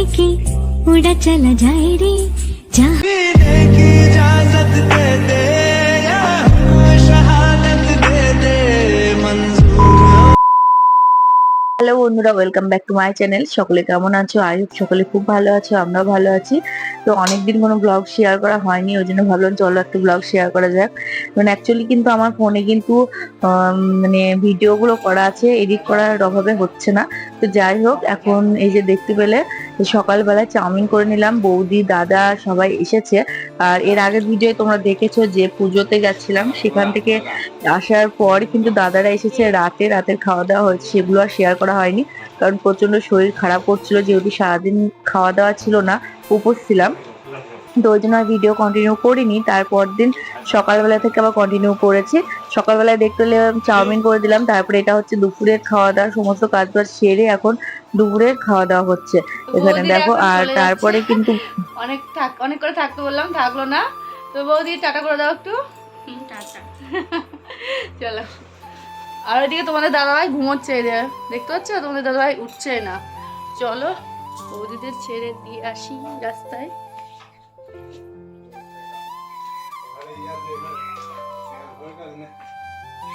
तो पंख लेके उड़ा चला जाए रे जहाँ पीने की इजाजत दे दे या शहादत दे दे मंजूर হ্যালো বন্ধুরা welcome back to my channel সকলে কেমন আছো আই হোপ সকলে খুব ভালো আছো আমরাও ভালো আছি তো অনেকদিন কোনো ব্লগ শেয়ার করা হয়নি ওই জন্য ভাবলাম চলো একটা ব্লগ শেয়ার করা যাক মানে অ্যাকচুয়ালি কিন্তু আমার ফোনে কিন্তু আম, মানে ভিডিওগুলো করা আছে এডিট করার অভাবে হচ্ছে না তো যাই হোক এখন এই যে দেখতে পেলে সকালবেলায় চাউমিন করে নিলাম। বৌদি, দাদা সবাই এসেছে। আর এর আগের ভিডিও তোমরা দেখেছ যে পুজোতে গেছিলাম সেখান থেকে আসার পর কিন্তু দাদারা এসেছে রাতে। রাতের খাওয়া দাওয়া হয়েছে, সেগুলো আর শেয়ার করা হয়নি। কারণ প্রচণ্ড শরীর খারাপ করছিল, যেহেতু সারাদিন খাওয়া দাওয়া ছিল না, উপোস ছিলাম। তো ওই জন্য আর ভিডিও কন্টিনিউ করিনি তারপর দিন সকালবেলা থেকে আবার কন্টিনিউ করেছি। সকালবেলায় দেখতে পেলে চাউমিন করে দিলাম তারপরে এটা হচ্ছে দুপুরের খাওয়া দাওয়া সমস্ত কাজ বাজ সেরে এখন দুপুরের খাওয়া দাওয়া হচ্ছে। এখানে দেখো আর তারপরে কিন্তু অনেক থাক অনেক করে থাকতে বললাম থাকল না। তো বৌদি টাটা করে দাও একটু। চলো। আর ওইদিকে তোমাদের দাদাভাই ঘুমোচ্ছে এই দেখতে পাচ্ছ? তোমাদের দাদাভাই উঠছে না। চলো বৌদিদের ছেড়ে দিয়ে আসি রাস্তায়।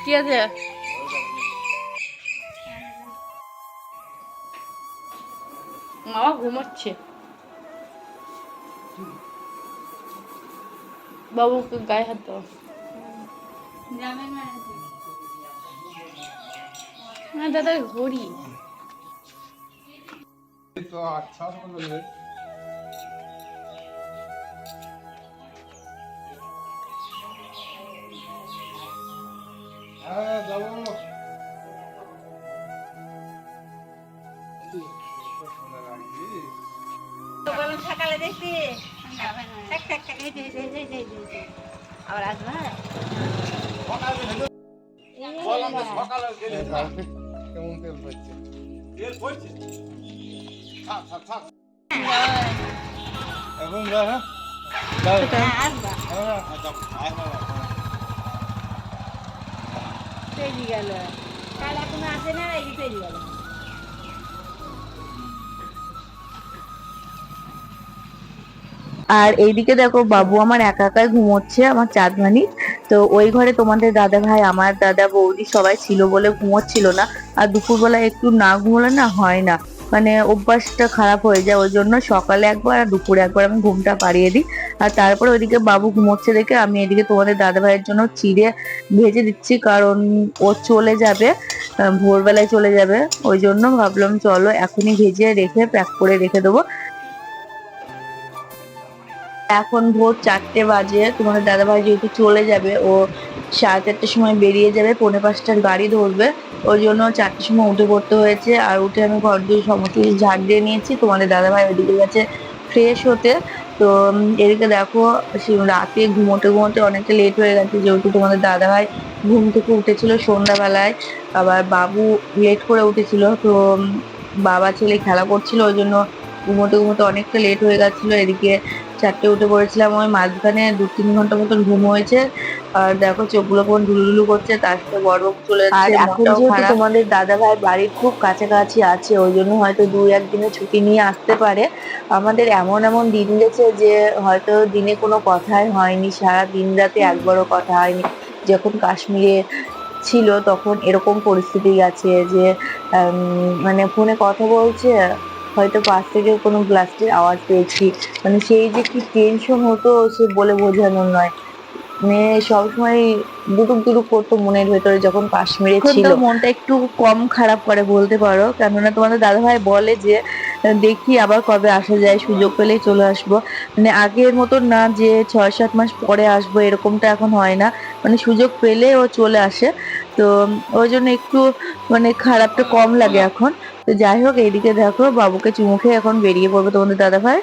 কি আছে? মামা ঘুমোচ্ছে। বাবুকে গায়ে হাত দাও। না দাদা ঘড়ি। সকালে দেখছি এই যে আবার আসবে কেমন তেল আসে না এই গেল আর এইদিকে দেখো বাবু আমার একা একাই ঘুমোচ্ছে, আমার চাঁদমানি। তো ওই ঘরে তোমাদের দাদা ভাই, আমার দাদা বৌদি সবাই ছিল বলে ঘুমোচ্ছিল না। আর দুপুরবেলা একটু না ঘুমোলে না হয় না। মানে অভ্যাসটা খারাপ হয়ে যায়, ওই জন্য সকালে একবার আর দুপুরে একবার আমি ঘুমটা পাড়িয়ে দিই। আর তারপরে ওইদিকে বাবু ঘুমোচ্ছে দেখে আমি এদিকে তোমাদের দাদা ভাইয়ের জন্য চিড়ে ভেজে দিচ্ছি, কারণ ও চলে যাবে ভোরবেলায় চলে যাবে। ওই জন্য ভাবলাম চলো এখনই ভেজে রেখে প্যাক করে রেখে দেবো। এখন ভোর চারটে বাজে, তোমাদের দাদাভাই যেহেতু চলে যাবে, ও সাড়ে চারটের সময় বেরিয়ে যাবে, পৌনে পাঁচটার গাড়ি ধরবে। ওই জন্য চারটের সময় উঠে পড়তে হয়েছে, আর উঠে আমি ঘর দিয়ে সমস্ত কিছু ঝাড় দিয়ে নিয়েছি। তোমাদের দাদাভাই ওইদিকে গেছে ফ্রেশ হতে। তো এদিকে দেখো রাতে ঘুমোতে ঘুমোতে অনেকটা লেট হয়ে গেছে, যেহেতু তোমাদের দাদাভাই ঘুম থেকে উঠেছিল সন্ধ্যাবেলায়, আবার বাবু লেট করে উঠেছিল। তো বাবা ছেলে খেলা করছিল, ওই জন্য ঘুমোতে ঘুমোতে অনেকটা লেট হয়ে গেছিল। এদিকে চারটে উঠে পড়েছিলাম ওই মাঝখানে দু তিন ঘণ্টা মতন ঘুম হয়েছে। আর দেখো চোখগুলো কোন ঢুলুঢুলু করছে তার সাথে গরম চলে আর এখন যেহেতু তোমাদের দাদা ভাই বাড়ির খুব কাছাকাছি আছে ওই জন্য হয়তো দুই একদিনের ছুটি নিয়ে আসতে পারে। আমাদের এমন এমন দিন গেছে যে হয়তো দিনে কোনো কথাই হয়নি সারা দিন রাতে একবারও কথা হয়নি। যখন কাশ্মীরে ছিল তখন এরকম পরিস্থিতি গেছে যে মানে ফোনে কথা বলছে হয়তো পাশ থেকে কোনো ব্লাস্টের আওয়াজ পেয়েছি। মানে সেই যে কি টেনশন হতো, সে বলে বোঝানোর নয়। মানে সবসময় দুটুক দুটুক করতো মনের ভেতরে যখন কাশ্মীরে ছিল মনটা একটু কম খারাপ করে বলতে পারো। কেননা তোমাদের দাদাভাই বলে যে, দেখি আবার কবে আসা যায়, সুযোগ পেলেই চলে আসব। মানে আগের মতন না যে ছয় সাত মাস পরে আসব, এরকমটা এখন হয় না। মানে সুযোগ পেলে ও চলে আসে। তো ওই জন্য একটু মানে খারাপটা কম লাগে এখন। তো যাই হোক এইদিকে দেখো বাবুকে চুমু খেয়ে এখন বেরিয়ে পড়বে তোমাদের দাদাভাই।